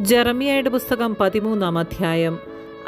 ജെറമിയയുടെ പുസ്തകം പതിമൂന്നാം അധ്യായം.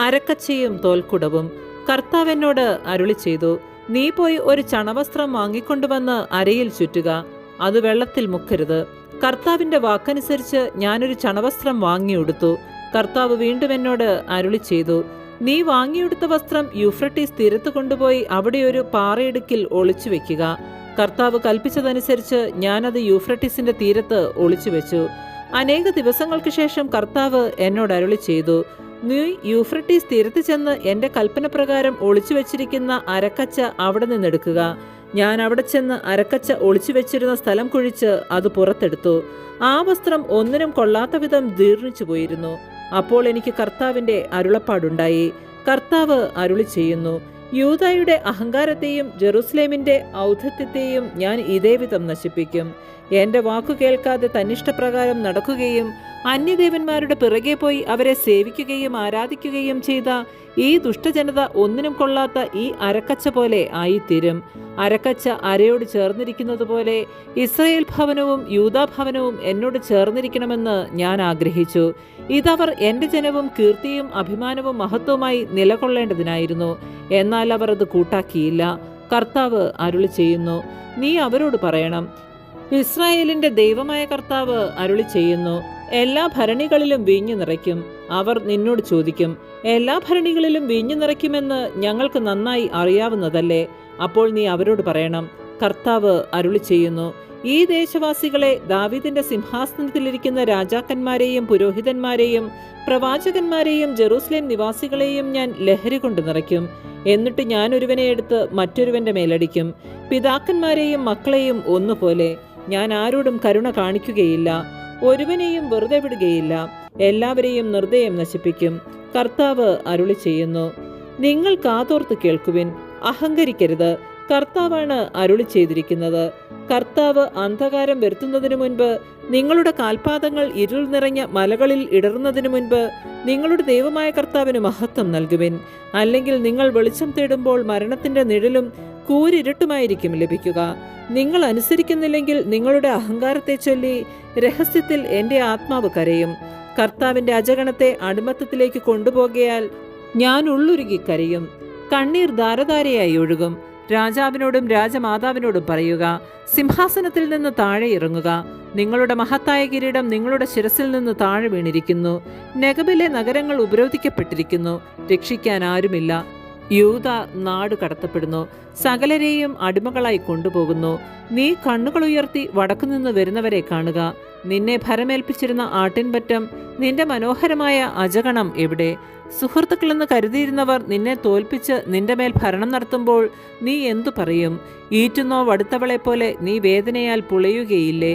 അരക്കച്ചയും തോൽക്കുടവും. കർത്താവ് എന്നോട് അരുളി ചെയ്തു നീ പോയി ഒരു ചണവസ്ത്രം വാങ്ങിക്കൊണ്ടുവന്ന് അരയിൽ ചുറ്റുക. അത് വെള്ളത്തിൽ മുക്കരുത്. കർത്താവിന്റെ വാക്കനുസരിച്ച് ഞാനൊരു ചണവസ്ത്രം വാങ്ങിയെടുത്തു. കർത്താവ് വീണ്ടും എന്നോട് അരുളി ചെയ്തു നീ വാങ്ങിയെടുത്ത വസ്ത്രം യുഫ്രട്ടീസ് തീരത്ത് കൊണ്ടുപോയി അവിടെ ഒരു പാറയിടുക്കിൽ ഒളിച്ചു വെക്കുക. കർത്താവ് കൽപ്പിച്ചതനുസരിച്ച് ഞാനത് യൂഫ്രട്ടീസിന്റെ തീരത്ത് ഒളിച്ചു വെച്ചു. അനേക ദിവസങ്ങൾക്ക് ശേഷം കർത്താവ് എന്നോട് അരുളി ചെയ്തു നീ യൂഫ്രട്ടീസ് തീരത്ത് ചെന്ന് എന്റെ കൽപ്പന പ്രകാരം ഒളിച്ചു വെച്ചിരിക്കുന്ന അരക്കച്ച അവിടെ നിന്നെടുക്കുക. ഞാൻ അവിടെ ചെന്ന് അരക്കച്ച ഒളിച്ചു വെച്ചിരുന്ന സ്ഥലം കുഴിച്ച് അത് പുറത്തെടുത്തു. ആ വസ്ത്രം ഒന്നിനും കൊള്ളാത്ത വിധം ദീർണിച്ചു പോയിരുന്നു. അപ്പോൾ എനിക്ക് കർത്താവിന്റെ അരുളപ്പാടുണ്ടായി. കർത്താവ് അരുളി ചെയ്യുന്നു യൂതായുടെ അഹങ്കാരത്തെയും ജെറുസലേമിന്റെ ഔദ്ധത്യത്തെയും ഞാൻ ഇതേവിധം നശിപ്പിക്കും. എന്റെ വാക്കു കേൾക്കാതെ തന്നിഷ്ടപ്രകാരം നടക്കുകയും അന്യദേവന്മാരുടെ പിറകെ പോയി അവരെ സേവിക്കുകയും ആരാധിക്കുകയും ചെയ്ത ഈ ദുഷ്ടജനത ഒന്നിനും കൊള്ളാത്ത ഈ അരക്കച്ച പോലെ ആയിത്തീരും. അരക്കച്ച അരയോട് ചേർന്നിരിക്കുന്നത് പോലെ ഇസ്രയേൽ ഭവനവും യൂതാഭവനവും എന്നോട് ചേർന്നിരിക്കണമെന്ന് ഞാൻ ആഗ്രഹിച്ചു. ഇതവർ എന്റെ ജനവും കീർത്തിയും അഭിമാനവും മഹത്വമായി നിലകൊള്ളേണ്ടതിനായിരുന്നു. എന്നാൽ അവർ അത് കൂട്ടാക്കിയില്ല. കർത്താവ് അരുളി ചെയ്യുന്നു നീ അവരോട് പറയണം. ഇസ്രായേലിന്റെ ദൈവമായ കർത്താവ് അരുളി ചെയ്യുന്നു എല്ലാ ഭരണികളിലും വീഞ്ഞു നിറയ്ക്കും. അവർ നിന്നോട് ചോദിക്കും എല്ലാ ഭരണികളിലും വീഞ്ഞു നിറയ്ക്കുമെന്ന് ഞങ്ങൾക്ക് നന്നായി അറിയാവുന്നതല്ലേ? അപ്പോൾ നീ അവരോട് പറയണം കർത്താവ് അരുളി ചെയ്യുന്നു. ഈ ദേശവാസികളെ ദാവിദിന്റെ സിംഹാസനത്തിലിരിക്കുന്ന രാജാക്കന്മാരെയും പുരോഹിതന്മാരെയും പ്രവാചകന്മാരെയും ജെറൂസലേം നിവാസികളെയും ഞാൻ ലഹരി കൊണ്ട് നിറയ്ക്കും. എന്നിട്ട് ഞാൻ ഒരുവനെ എടുത്ത് മറ്റൊരുവന്റെ മേലടിക്കും. പിതാക്കന്മാരെയും മക്കളെയും ഒന്നുപോലെ ഞാൻ ആരോടും കരുണ കാണിക്കുകയില്ല. ഒരുവനെയും വെറുതെ വിടുകയില്ല. എല്ലാവരെയും നിർദ്ദയം നശിപ്പിക്കും. കർത്താവ് അരുളി ചെയ്യുന്നു. നിങ്ങൾ കാതോർത്ത് കേൾക്കുവിൻ. അഹങ്കരിക്കരുത്. കർത്താവാണ് അരുളി ചെയ്തിരിക്കുന്നത്. കർത്താവ് അന്ധകാരം വരുത്തുന്നതിനു മുൻപ് നിങ്ങളുടെ കാൽപാദങ്ങൾ ഇരുൾ നിറഞ്ഞ മലകളിൽ ഇടറുന്നതിനു മുൻപ് നിങ്ങളുടെ ദൈവമായ കർത്താവിന് മഹത്വം നൽകുവിൻ. അല്ലെങ്കിൽ നിങ്ങൾ വെളിച്ചം തേടുമ്പോൾ മരണത്തിന്റെ നിഴലും കൂരിരുട്ടുമായിരിക്കും ലഭിക്കുക. നിങ്ങൾ അനുസരിക്കുന്നില്ലെങ്കിൽ നിങ്ങളുടെ അഹങ്കാരത്തെ ചൊല്ലി രഹസ്യത്തിൽ എന്റെ ആത്മാവ് കരയും. കർത്താവിന്റെ അജഗണത്തെ അടിമത്തത്തിലേക്ക് കൊണ്ടുപോകയാൽ ഞാൻ ഉള്ളുരുകി കരയും. കണ്ണീർ ധാരധാരയായി ഒഴുകും. രാജാവിനോടും രാജമാതാവിനോടും പറയുക സിംഹാസനത്തിൽ നിന്ന് താഴെ ഇറങ്ങുക. നിങ്ങളുടെ മഹത്തായ കിരീടം നിങ്ങളുടെ ശിരസിൽ നിന്ന് താഴെ വീണിരിക്കുന്നു. നഗബിലെ നഗരങ്ങൾ ഉപരോധിക്കപ്പെട്ടിരിക്കുന്നു. രക്ഷിക്കാൻ ആരുമില്ല. യൂത നാട് കടത്തപ്പെടുന്നു. സകലരെയും അടിമകളായി കൊണ്ടുപോകുന്നു. നീ കണ്ണുകൾ ഉയർത്തി വടക്കുനിന്ന് വരുന്നവരെ കാണുക. നിന്നെ ഭരമേൽപ്പിച്ചിരുന്ന ആട്ടിൻപറ്റം നിന്റെ മനോഹരമായ അജഗണം എവിടെ? സുഹൃത്തുക്കളെന്ന് കരുതിയിരുന്നവർ നിന്നെ തോൽപ്പിച്ച് നിന്റെ മേൽ ഭരണം നടത്തുമ്പോൾ നീ എന്തു പറയും? ഈറ്റുന്നോ വടുത്തവളെ പോലെ നീ വേദനയാൽ പുളയുകയില്ലേ?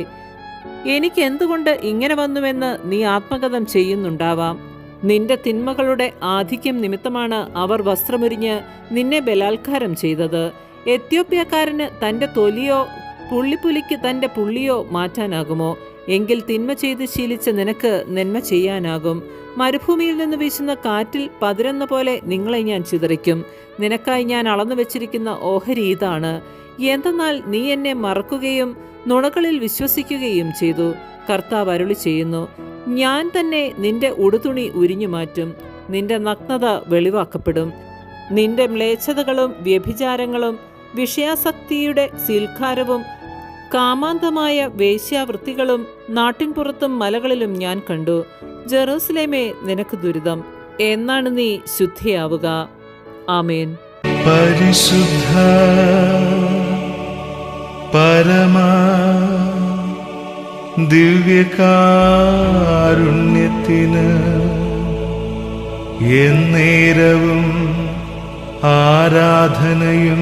എനിക്ക് എന്തുകൊണ്ട് ഇങ്ങനെ വന്നുവെന്ന് നീ ആത്മഗതം ചെയ്യുന്നുണ്ടാവാം. നിന്റെ തിന്മകളുടെ ആധിക്യം നിമിത്തമാണ് അവർ വസ്ത്രമുരിഞ്ഞ് നിന്നെ ബലാത്കാരം ചെയ്തത്. എത്യോപ്യക്കാരന് തന്റെ തൊലിയോ പുള്ളിപ്പുലിക്ക് തന്റെ പുള്ളിയോ മാറ്റാനാകുമോ? എങ്കിൽ തിന്മ ചെയ്ത് ശീലിച്ച നിനക്ക് നന്മ ചെയ്യാനാകും. മരുഭൂമിയിൽ നിന്ന് വീശുന്ന കാറ്റിൽ പതിരെന്ന പോലെ നിങ്ങളെ ഞാൻ ചിതറിക്കും. നിനക്കായി ഞാൻ അളന്നു വെച്ചിരിക്കുന്ന ഓഹരി ഇതാണ്. എന്തെന്നാൽ നീ എന്നെ മറക്കുകയും നുണകളിൽ വിശ്വസിക്കുകയും ചെയ്തു. കർത്താവ് അരുളി ചെയ്യുന്നു ഞാൻ തന്നെ നിന്റെ ഉടുതുണി ഉരിഞ്ഞു മാറ്റും. നിന്റെ നഗ്നത വെളിവാക്കപ്പെടും. നിന്റെ മ്ലേച്ഛതകളും വ്യഭിചാരങ്ങളും വിഷയാസക്തിയുടെ സീൽക്കാരവും കാമാന്തമായ വേശ്യാവൃത്തികളും നാട്ടിൻപുറത്തും മലകളിലും ഞാൻ കണ്ടു. ജെറൂസലേമേ നിനക്ക് ദുരിതം. എന്നാണ് നീ ശുദ്ധിയാവുക. ആമേൻ. പരിശുദ്ധ പരമാ ദിവ്യകാരുണ്യത്തിന് എന്നേരവും ആരാധനയും